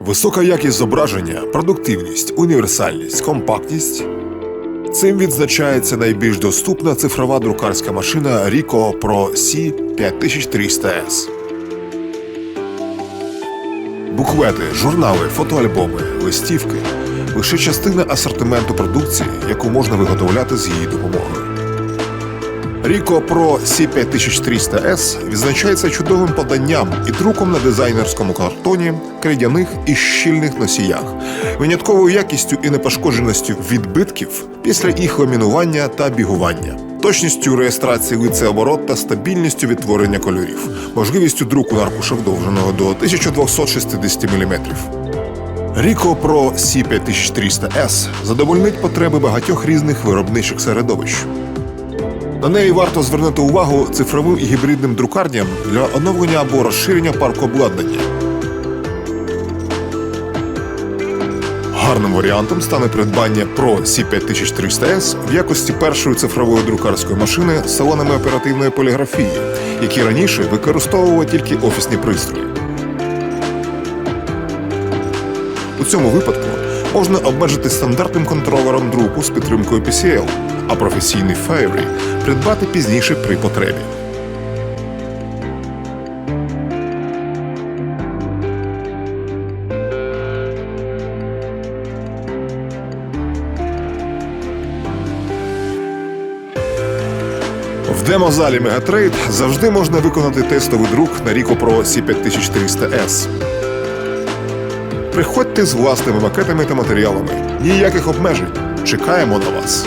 Висока якість зображення, продуктивність, універсальність, компактність. Цим відзначається найбільш доступна цифрова друкарська машина Ricoh Pro C 5300S. Буквети, журнали, фотоальбоми, листівки лише частина асортименту продукції, яку можна виготовляти з її допомогою. Ricoh Pro C5300S відзначається чудовим поданням і друком на дизайнерському картоні, крейдяних і щільних носіях, винятковою якістю і непошкодженістю відбитків після їх ламінування та бігування, точністю реєстрації лицеоборот та стабільністю відтворення кольорів, можливістю друку на аркушах довженого до 1260 мм. Ricoh Pro C5300S задовольнить потреби багатьох різних виробничих середовищ. На неї варто звернути увагу цифровим і гібридним друкарням для оновлення або розширення парку обладнання. Гарним варіантом стане придбання Pro C5300S в якості першої цифрової друкарської машини з салонами оперативної поліграфії, які раніше використовували тільки офісні пристрої. У цьому випадку можна обмежити стандартним контролером друку з підтримкою PCL, а професійний Fairy придбати пізніше при потребі. В демозалі Megatrade завжди можна виконати тестовий друк на Ricoh Pro C5300S. Приходьте з власними макетами та матеріалами. Ніяких обмежень. Чекаємо на вас.